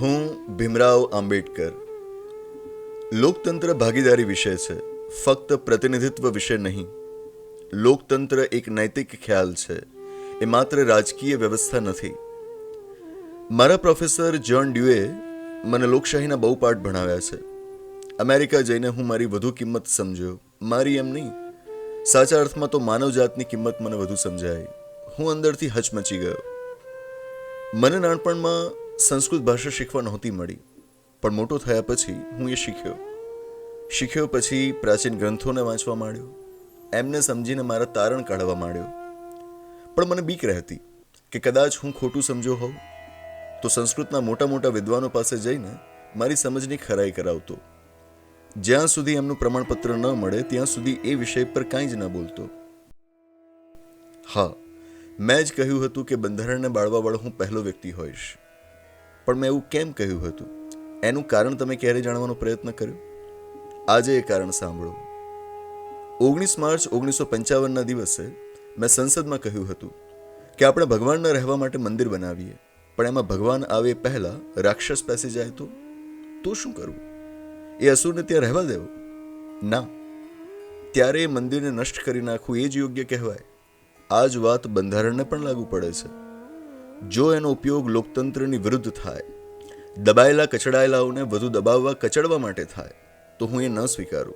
હું ભીમરાવ આંબેડકર. લોકતંત્ર ભાગીદારી વિષય છે, ફક્ત પ્રતિનિધિત્વ વિશે નહીં. લોકતંત્ર એક નૈતિક ખ્યાલ છે, એ માત્ર રાજકીય વ્યવસ્થા નથી. મારા પ્રોફેસર જ્હોન ડ્યુએ મને લોકશાહીના બહુ પાઠ ભણાવ્યા છે. અમેરિકા જઈને હું મારી વધુ કિંમત સમજ્યો. મારી એમ નહીં. સાચા અર્થમાં તો માનવજાતની કિંમત મને વધુ સમજાઈ. હું અંદરથી હચમચી ગયો. મને નાનપણમાં સંસ્કૃત ભાષા શીખવા નહોતી મળી, પણ મોટો થયા પછી હું એ શીખ્યો. શીખ્યો પછી પ્રાચીન ગ્રંથોને વાંચવા માંડ્યો, એમને સમજીને મારા તારણ કાઢવા માંડ્યો. પણ મને બીક રહેતી કે કદાચ હું ખોટું સમજો હોઉં. તો સંસ્કૃતના મોટા મોટા વિદ્વાનો પાસે જઈને મારી સમજની ખરાઈ કરાવતો. જ્યાં સુધી એમનું પ્રમાણપત્ર ન મળે, ત્યાં સુધી એ વિષય પર કાંઈ જ ન બોલતો. હા, મેં જ કહ્યું હતું કે બંધારણને બાળવાવાળો હું પહેલો વ્યક્તિ હોઈશ. પણ મેં એવું કેમ કહ્યું હતું? એનું કારણ તમે ક્યારે જાણવાનો પ્રયત્ન કર્યો? આજે એ કારણ સાંભળો. ઓગણીસ માર્ચ ઓગણીસો પંચાવનના દિવસે મેં સંસદમાં કહ્યું હતું કે આપણે ભગવાનના રહેવા માટે મંદિર બનાવીએ, પણ એમાં ભગવાન આવે પહેલાં, રાક્ષસ પેસી જાય તો? તો શું કરવું? એ અસુરને ત્યાં રહેવા દેવો? ના. ત્યારે એ મંદિરને નષ્ટ કરી નાખવું એ જ યોગ્ય કહેવાય. આ જ વાત બંધારણને પણ લાગુ પડે છે. જો એનો ઉપયોગ લોકતંત્રની વિરુદ્ધ થાય, દબાયેલા કચડાયેલાઓને વધુ દબાવવા, કચડવા માટે થાય, તો હું એ ન સ્વીકારું.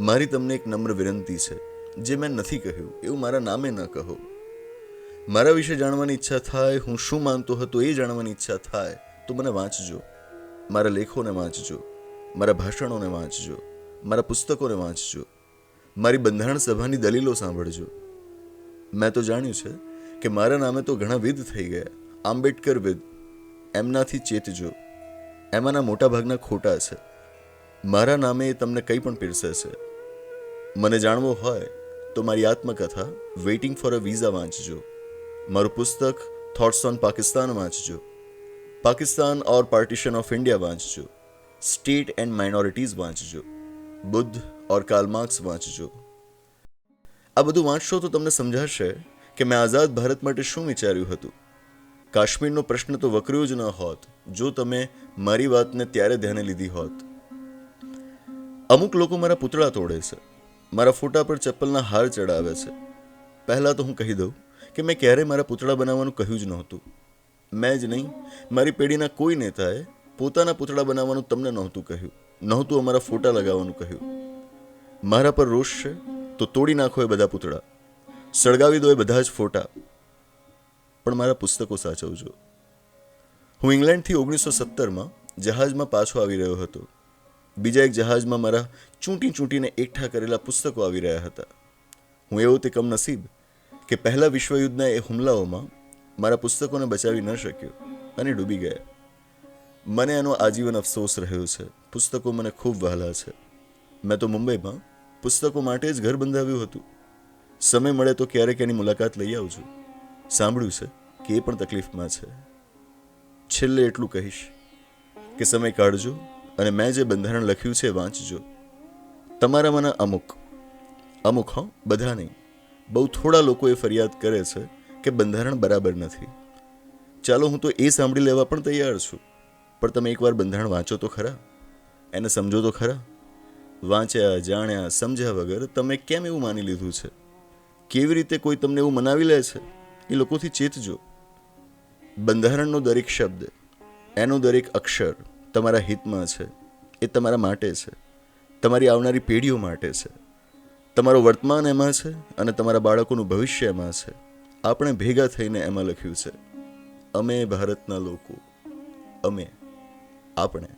મારી તમને એક નમ્ર વિનંતી છે, જે મેં નથી કહ્યું, એવું મારા નામે ન કહો. મારા વિશે જાણવાની ઈચ્છા થાય, હું શું માનતો હતો એ જાણવાની ઈચ્છા થાય, તો મને વાંચજો. મારા લેખોને વાંચજો, મારા ભાષણોને વાંચજો, મારા પુસ્તકોને વાંચજો, મારી બંધારણ સભાની દલીલો સાંભળજો. મેં તો જાણ્યું છે કે મારા નામે તો ઘણા વિદ થઈ ગયા. આંબેડકર વિદ એમનાથી ચેતજો એમાંના મોટાભાગના ખોટા છે મારા નામે એ તમને કંઈ પણ પીરસે છે. મને જાણવું હોય તો મારી આત્મકથા વેઇટિંગ ફોર અ વિઝા વાંચજો. મારું પુસ્તક thoughts on Pakistan વાંચજો. Pakistan or partition of India વાંચજો. State and minorities વાંચજો. બુદ્ધ ઓર કાલમાર્ક્સ વાંચજો. આ બધું વાંચશો તો તમને સમજાશે કે મેં આઝાદ ભારત માટે શું વિચાર્યું હતું? કાશ્મીરનો પ્રશ્ન તો વકર્યો જ ન હોત, જો તમે મારી વાતને ત્યારે ધ્યાને લીધી હોત. અમુક લોકો મારા પૂતળા તોડે છે. મારા ફોટા પર ચપ્પલના હાર ચડાવે છે. પહેલાં તો હું કહી દઉં કે મેં ક્યારેય મારા પૂતળા બનાવવાનું કહ્યું જ નહોતું. મેં જ નહીં, મારી પેઢીના કોઈ નેતાએ પોતાના પૂતળા બનાવવાનું તમને નહોતું કહ્યું, નહોતું અમારા ફોટા લગાવવાનું કહ્યું. મારા પર રોષ છે, તો તોડી નાખો એ બધા પૂતળા. સળગાવી દો એ બધા જ ફોટા. પણ મારા પુસ્તકો સાચવજો હું ઇંગ્લેન્ડથી ઓગણીસો સત્તરમાં જહાજમાં પાછો આવી રહ્યો હતો. બીજા એક જહાજમાં મારા ચૂંટી ચૂંટીને એકઠા કરેલા પુસ્તકો આવી રહ્યા હતા. હું એવો તે કમનસીબ કે પહેલા વિશ્વયુદ્ધના એ હુમલાઓમાં મારા પુસ્તકોને બચાવી ન શક્યો અને ડૂબી ગયા. મને એનો આજીવન અફસોસ રહ્યો છે. પુસ્તકો મને ખૂબ વહાલા છે. મેં તો મુંબઈમાં પુસ્તકો માટે જ ઘર બંધાવ્યું હતું. સમય મળે તો ક્યારેક એની મુલાકાત લઈ આવજો સાંભળ્યું છે કે એ પણ તકલીફમાં છે. છેલ્લે એટલું કહીશ કે સમય કાઢજો અને મેં જે બંધારણ લખ્યું છે વાંચજો. તમારામાંના અમુક. અમુક હો, બધા નહીં. બહુ થોડા લોકો એ ફરિયાદ કરે છે કે બંધારણ બરાબર નથી. ચાલો હું તો એ સાંભળી લેવા પણ તૈયાર છું. પણ તમે એકવાર બંધારણ વાંચો તો ખરા. એને સમજો તો ખરા. વાંચ્યા, જાણ્યા, સમજ્યા વગર તમે કેમ એવું માની લીધું છે? કેવી રીતે કોઈ તમને એવું મનાવી લે છે? એ લોકોથી ચેતજો બંધારણનો દરેક શબ્દ, એનો દરેક અક્ષર તમારા હિતમાં છે, એ તમારા માટે છે. તમારી આવનારી પેઢીઓ માટે છે. તમારો વર્તમાન એમાં છે અને તમારા બાળકોનું ભવિષ્ય એમાં છે. આપણે ભેગા થઈને એમાં લખ્યું છે, અમે ભારતના લોકો, અમે, આપણે.